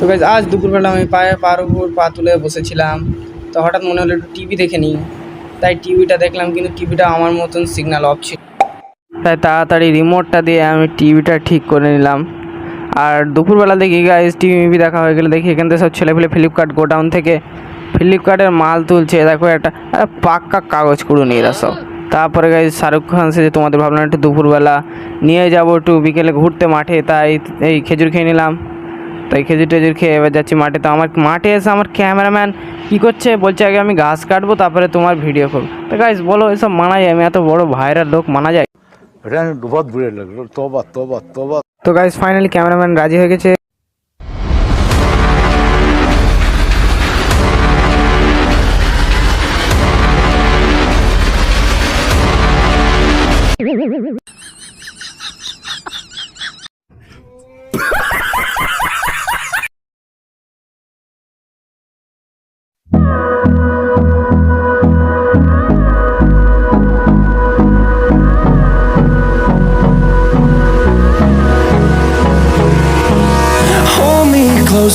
তো গাইজ আজ দুপুরবেলা আমি পায়ে পার উপর পা তুলে বসেছিলাম। তো হঠাৎ মনে হলো একটু টিভি দেখে নিই। তাই টিভিটা দেখলাম, কিন্তু টিভিটা আমার মতন সিগন্যাল অফ ছিল। তাই তাড়াতাড়ি রিমোটটা দিয়ে আমি টিভিটা ঠিক করে নিলাম। আর দুপুরবেলা দেখি গাইজ টিভি মিভি দেখা হয়ে গেলে দেখি এখান থেকে সব ছেলেপেলে ফ্লিপকার্ট গোডাউন থেকে ফ্লিপকার্টের মাল তুলছে। দেখো একটা পাক্কা কাগজ কুড়ুনি এরা সব। তারপরে গাইজ শাহরুখ খান সে তোমাদের ভাবলাম একটু দুপুরবেলা নিয়ে যাব একটু বিকেলে ঘুরতে মাঠে, তাই এই খেজুর খেয়ে নিলাম। তাই খেজুর টেজুর খেয়ে এবার যাচ্ছি মাঠে। তো আমার মাঠে এসে আমার ক্যামেরাম্যান কী করছে? বলছে আগে আমি ঘাস কাটবো তারপরে তোমার ভিডিও করব। তো গাইস বলো এসব মানা যায়? আমি এত বড় ভাইরাল লোক মানা যায়? তো গাইস ফাইনালি ক্যামেরাম্যান রাজি হয়ে গেছে।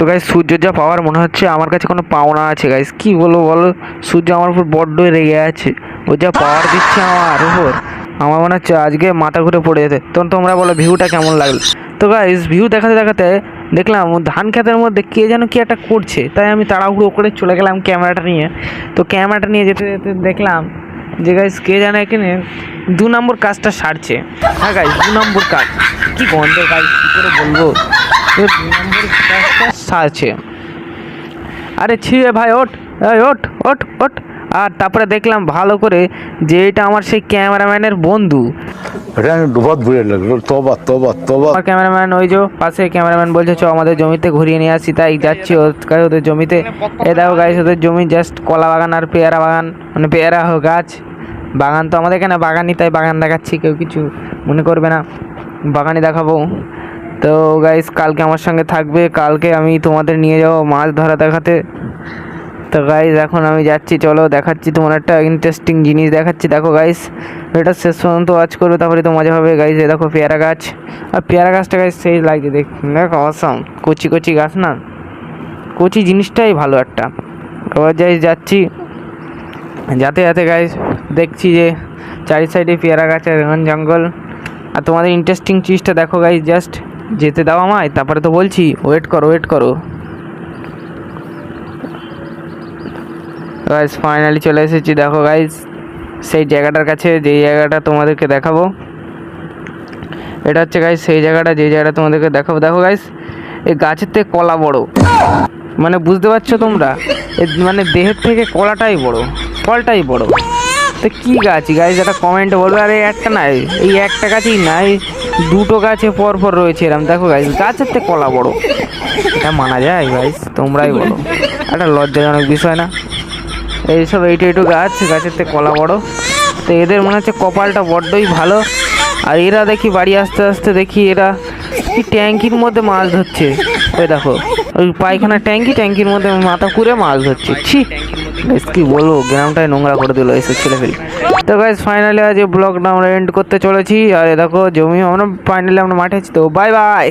তো গাইজ সূর্যের যা পাওয়ার মনে হচ্ছে আমার কাছে কোনো পাওনা আছে গাইজ কি বলব বলো? সূর্য আমার উপর বড্ডই রেগে আছে। ও যা পাওয়ার দিচ্ছে আমার উপর। আমার মনে হচ্ছে আজকে মাথা ঘুরে পড়ে যেতে। তখন তোমরা বলো ভিউটা কেমন লাগল? তো গাইজ ভিউ দেখাতে দেখাতে দেখলাম ধান খেতের মধ্যে কে যেন কি একটা করছে। তাই আমি তাড়াহুড়ো করে চলে গেলাম ক্যামেরাটা নিয়ে। তো ক্যামেরাটা নিয়ে যেতে যেতে দেখলাম যে গাইজ কে যেন এখানে দু নম্বর কাজটা সারছে। হ্যাঁ গাইজ দু নম্বর কাজ। কী গন্ধ গাই কী করে বলব? দু নম্বর কাজটা সারছে। আরে ছিঁড়ে ভাই ওঠ ওঠ ওট ওট আর তারপরে দেখলাম ভালো করে যে এটা আমার সেই ক্যামেরাম্যানের বন্ধু। ক্যামেরাম্যান ওই যে পাশে ক্যামেরাম্যান বলছে চ আমাদের জমিতে ঘুরিয়ে নিয়ে আসি। তাই যাচ্ছি ওদের জমিতে। এ দেখো গাইস ওদের জমি জাস্ট কলা বাগান আর পেয়ারা বাগান মানে পেয়ারা হোক গাছ। বাগান তো আমাদের এখানে বাগানই, তাই বাগান দেখাচ্ছি, কেউ কিছু মনে করবে না। বাগানই দেখাবো। তো গাইস কালকে আমার সঙ্গে থাকবে, কালকে আমি তোমাদের নিয়ে যাব মাছ ধরা দেখাতে। তো গাইস এখন আমি যাচ্ছি, চলো দেখাচ্ছি তোমার একটা ইন্টারেস্টিং জিনিস দেখাচ্ছি। দেখো গাইস এটা শেষ পর্যন্ত ওয়াচ করবে, তারপরে তো মজা হবে। গাইজ দেখো পেয়ারা গাছ। আর পেয়ারা গাছটা গাইস সেই লাগছে দেখ, দেখো অসম কচি কচি গাছ না? কচি জিনিসটাই ভালো একটা। এবার যাই যাচ্ছি। যাতে যাতে গাইজ দেখছি যে চারি সাইডে পেয়ারা গাছ আর জঙ্গল। আর তোমাদের ইন্টারেস্টিং চিজটা দেখো গাইজ জাস্ট যেতে দাও আমায়, তারপরে তো বলছি ওয়েট করো ওয়েট করো। গাইজ ফাইনালি চলে এসেছি, দেখো গাইজ সেই জায়গাটার কাছে, যেই জায়গাটা তোমাদেরকে দেখাবো। এটা হচ্ছে গাইজ সেই জায়গাটা যে জায়গাটা তোমাদেরকে দেখাবো। দেখো গাইজ এই গাছের থেকে কলা বড়। মানে বুঝতে পারছ তোমরা? মানে দেহের থেকে কলাটাই বড়, ফলটাই বড়। তো কী গাছ? গাছ একটা কমেন্টে বলবে আরে একটা নাই এই একটা গাছই নাই দুটো গাছে পর পর রয়েছে এরম। দেখো গাছ গাছের থেকে কলা বড়। এটা মানা যায় গাইস তোমরাই বলো। একটা লজ্জাজনক বিষয় না? এইসব এইটু এইটু গাছ, গাছের থেকে কলা বড়। তো এদের মনে হচ্ছে কপালটা বড্ডই ভালো। আর এরা দেখি বাড়ি আসতে আসতে দেখি এরা কি ট্যাঙ্কির মধ্যে মাছ ধরছে। ওই দেখো, ওই পায়খানা ট্যাঙ্কি, ট্যাঙ্কির মধ্যে মাথা কুড়ে মাছ ধরছে। ছি কি বলব গ্রামটাই নোংরা করে দিল এসে ছেলে ফেলি। তো গাইজ ফাইনালি আজ ব্লগটা আমরা এন্ড করতে চলেছি। আর দেখো জমি আমরা ফাইনালি আমরা মাঠে তো বাই বাই